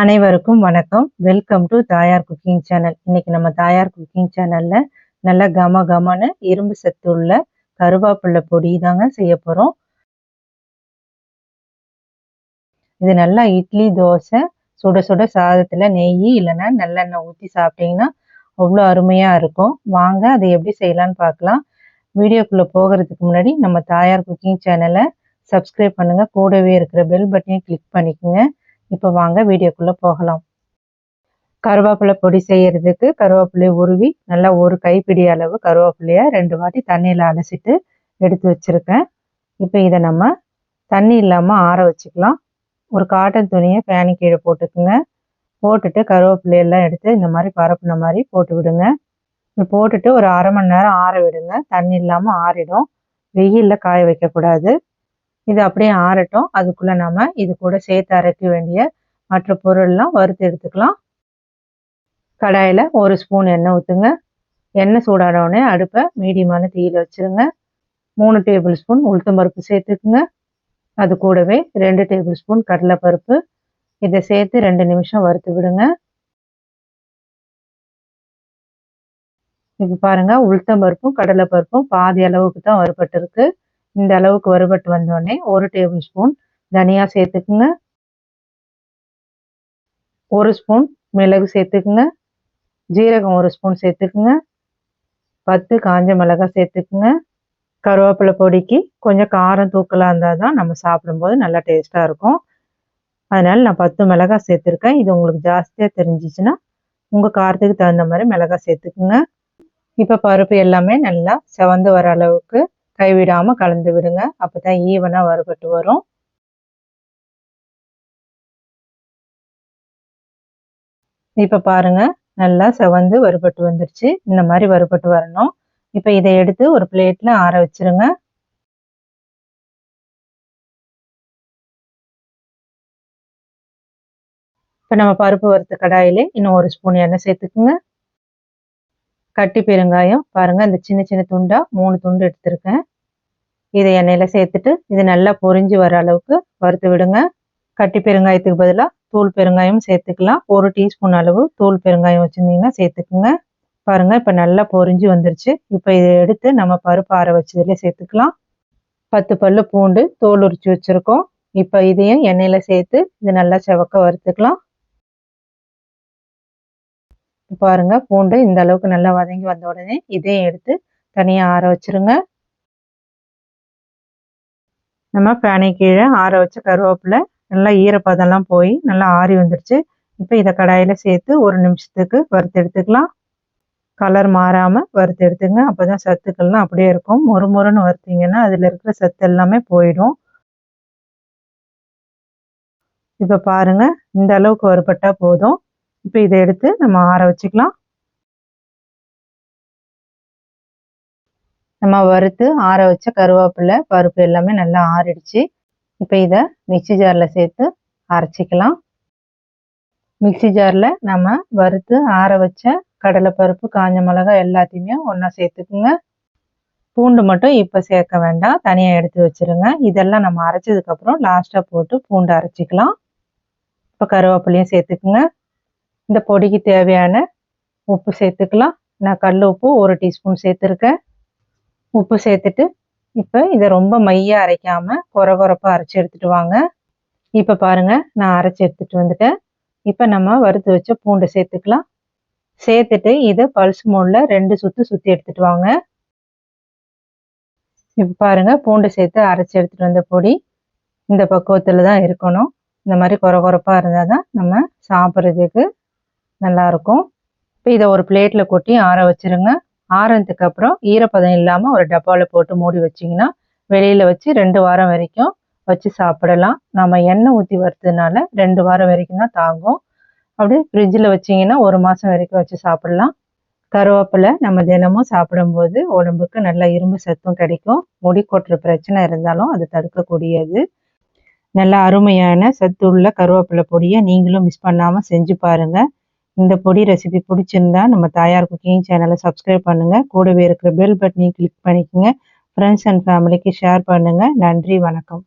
அனைவருக்கும் வணக்கம். Welcome to Thayar cooking channel. இன்னைக்கு நம்ம தாயார் குக்கிங் சேனல்ல நல்ல கம கமன்னு இரும்பு சத்து உள்ள கருவேப்பிலை பொடி தாங்க செய்ய போறோம். இது நல்லா இட்லி தோசை சுட சுட சாதத்துல நெய் இல்லைன்னா நல்லெண்ணெய் ஊற்றி சாப்பிட்டீங்கன்னா அவ்வளோ அருமையா இருக்கும். வாங்க அதை எப்படி செய்யலாம்னு பார்க்கலாம். வீடியோக்குள்ள போகிறதுக்கு முன்னாடி நம்ம தாயார் குக்கிங் சேனலை சப்ஸ்கிரைப் பண்ணுங்க. கூடவே இருக்கிற பெல் பட்டனையும் கிளிக் பண்ணிக்கோங்க. இப்போ வாங்க வீடியோக்குள்ளே போகலாம். கருவேப்பிலை பொடி செய்யறதுக்கு கருவேப்பிலையை உருவி நல்லா ஒரு கைப்பிடி அளவு கருவேப்பிலையை ரெண்டு வாட்டி தண்ணியில் அலசிட்டு எடுத்து வச்சுருக்கேன். இப்போ இதை நம்ம தண்ணி இல்லாமல் ஆற வச்சுக்கலாம். ஒரு காட்டன் துணியை ஃபேனு கீழே போட்டுக்குங்க. போட்டுட்டு கருவேப்பிலையெல்லாம் எடுத்து இந்த மாதிரி பரப்புன மாதிரி போட்டு விடுங்க. போட்டுட்டு ஒரு அரை மணி நேரம் ஆற விடுங்க. தண்ணி இல்லாமல் ஆறிடும். வெயிலில் காய வைக்கக்கூடாது. இது அப்படியே ஆறட்டும். அதுக்குள்ளே நாம் இது கூட சேர்த்து அரைக்க வேண்டிய மற்ற பொருள்லாம் வறுத்து எடுத்துக்கலாம். கடாயில் ஒரு ஸ்பூன் எண்ணெய் ஊற்றுங்க எண்ணெய் சூடானவுடனே அடுப்பை மீடியமான தீயில் வச்சுருங்க. மூணு டேபிள் ஸ்பூன் உளுத்தம்பருப்பு சேர்த்துக்குங்க. அது கூடவே ரெண்டு டேபிள் ஸ்பூன் கடலைப்பருப்பு. இதை சேர்த்து ரெண்டு நிமிஷம் வறுத்து விடுங்க. இப்போ பாருங்க உளுத்தம்பருப்பும் கடலைப்பருப்பும் பாதி அளவுக்கு தான் வறுபட்டு இந்த அளவுக்கு வறுபட்டு வந்தோடனே ஒரு டேபிள் ஸ்பூன் தனியா சேர்த்துக்குங்க. ஒரு ஸ்பூன் மிளகு சேர்த்துக்குங்க. ஜீரகம் ஒரு ஸ்பூன் சேர்த்துக்குங்க. பத்து காஞ்ச மிளகாய் சேர்த்துக்குங்க. கருவேப்பிலை பொடிக்கு கொஞ்சம் காரம் தூக்கலாக இருந்தால் தான் நம்ம சாப்பிடும்போது நல்லா டேஸ்ட்டாக இருக்கும். அதனால் நான் பத்து மிளகாய் சேர்த்துருக்கேன். இது உங்களுக்கு ஜாஸ்தியாக தெரிஞ்சிச்சுன்னா உங்கள் காரத்துக்கு தகுந்த மாதிரி மிளகாய் சேர்த்துக்குங்க. இப்போ பருப்பு எல்லாமே நல்லா செவந்து வர அளவுக்கு கைவிடாமல் கலந்து விடுங்க. அப்போ தான் ஈவனாக வறுபட்டு வரும். இப்போ பாருங்க நல்லா செவந்து வறுபட்டு வந்துருச்சு. இந்த மாதிரி வறுபட்டு வரணும். இப்போ இதை எடுத்து ஒரு பிளேட்டில் ஆற வச்சிருங்க. இப்போ நம்ம பருப்பு வறுத்த கடாயில் இன்னும் ஒரு ஸ்பூன் எண்ணெய் சேர்த்துக்குங்க. கட்டி பெருங்காயம். பாருங்க இந்த சின்ன சின்ன துண்டா மூணு துண்டு எடுத்திருக்கேன். இதை எண்ணெயில் சேர்த்துட்டு இது நல்லா பொரிஞ்சு வர அளவுக்கு வறுத்து விடுங்க. கட்டி பெருங்காயத்துக்கு பதிலாக தூள் பெருங்காயம் சேர்த்துக்கலாம். ஒரு டீஸ்பூன் அளவு தூள் பெருங்காயம் வச்சுருந்தீங்கன்னா சேர்த்துக்குங்க. பாருங்கள் இப்போ நல்லா பொரிஞ்சு வந்துருச்சு. இப்போ இதை எடுத்து நம்ம பருப்பு ஆற வச்சதுலேயே சேர்த்துக்கலாம். பத்து பல்லு பூண்டு தோல் உரிச்சு வச்சுருக்கோம். இப்போ இதையும் எண்ணெயில் சேர்த்து இது நல்லா செவக்க வறுத்துக்கலாம். பாருங்கள் பூண்டு இந்த அளவுக்கு நல்லா வதங்கி வந்த உடனே இதையும் எடுத்து தனியாக ஆற வச்சிருங்க. நம்ம பேனை கீழே ஆற வச்ச கருவேப்பிலை நல்லா ஈரப்பதம்லாம் போய் நல்லா ஆறி வந்துடுச்சு இப்போ இதை கடாயில் சேர்த்து ஒரு நிமிஷத்துக்கு வறுத்து எடுத்துக்கலாம். கலர் மாறாமல் வறுத்து எடுத்துங்க. அப்போ தான் சத்துக்கள்லாம் அப்படியே இருக்கும். மொறு மொறுன்னு வறுத்தீங்கன்னா அதில் இருக்கிற சத்து எல்லாமே போயிடும். இப்போ பாருங்கள் இந்த அளவுக்கு வறுபட்டால் போதும். இப்போ இதை எடுத்து நம்ம ஆற வச்சுக்கலாம். நம்ம வறுத்து ஆற வச்ச கருவேப்பிலை பருப்பு எல்லாமே நல்லா ஆறிடுச்சு. இப்போ இதை மிக்சி ஜாரில் சேர்த்து அரைச்சிக்கலாம். மிக்சி ஜாரில் நம்ம வறுத்து ஆற வச்ச கடலைப்பருப்பு காஞ்ச மிளகாய் எல்லாத்தையுமே ஒன்றா சேர்த்துக்குங்க. பூண்டு மட்டும் இப்போ சேர்க்க வேண்டாம். தனியாக எடுத்து வச்சுருங்க. இதெல்லாம் நம்ம அரைச்சதுக்கப்புறம் லாஸ்ட்டாக போட்டு பூண்டு அரைச்சிக்கலாம். இப்போ கருவேப்பிலையும் சேர்த்துக்குங்க. இந்த பொடிக்கு தேவையான உப்பு சேர்த்துக்கலாம். நான் கல் உப்பு ஒரு டீஸ்பூன் சேர்த்துருக்கேன். உப்பு சேர்த்துட்டு இப்போ இதை ரொம்ப மையாக அரைக்காமல் குறை குறைப்பாக அரைச்சி எடுத்துகிட்டு வாங்க. இப்போ பாருங்கள் நான் அரைச்சி எடுத்துகிட்டு வந்துட்டேன். இப்போ நம்ம வறுத்து வச்ச பூண்டை சேர்த்துக்கலாம். சேர்த்துட்டு இதை பல்ஸ் மோடில் ரெண்டு சுற்று சுற்றி எடுத்துகிட்டு வாங்க. இப்போ பாருங்கள் பூண்டு சேர்த்து அரைச்சி எடுத்துகிட்டு வந்த பொடி இந்த பக்குவத்தில் தான் இருக்கணும். இந்த மாதிரி குறை குறைப்பாக இருந்தால் தான் நம்ம சாப்பிட்றதுக்கு நல்லாயிருக்கும் இப்போ இதை ஒரு பிளேட்டில் கொட்டி ஆற வச்சுருங்க. ஆறுனதுக்கு அப்புறம் ஈரப்பதம் இல்லாமல் ஒரு டப்பாவில் போட்டு மூடி வச்சிங்கன்னா வெளியில் வச்சு ரெண்டு வாரம் வரைக்கும் வச்சு சாப்பிடலாம். நம்ம எண்ணெய் ஊற்றி வறுத்ததுனால ரெண்டு வாரம் வரைக்கும் தான் தாங்கும். அப்படியே ஃப்ரிட்ஜில் வச்சிங்கன்னா ஒரு மாதம் வரைக்கும் வச்சு சாப்பிடலாம். கருவேப்பிலை நம்ம தினமும் சாப்பிடும்போது உடம்புக்கு நல்ல இரும்பு சத்தும் கிடைக்கும். முடி கொட்டுற பிரச்சனை இருந்தாலும் அது தடுக்கக்கூடியது. நல்ல அருமையான சத்து உள்ள கருவேப்பிலை பொடியை நீங்களும் மிஸ் பண்ணாமல் செஞ்சு பாருங்கள் இந்த பொடி ரெசிபி பிடிச்சிருந்தா நம்ம தாயார் குக்கிங் சேனலை சப்ஸ்கிரைப் பண்ணுங்கள் கூடவே இருக்கிற பெல் பட்டனையும் கிளிக் பண்ணிக்கோங்க. ஃப்ரெண்ட்ஸ் அண்ட் ஃபேமிலிக்கு ஷேர் பண்ணுங்கள் நன்றி வணக்கம்.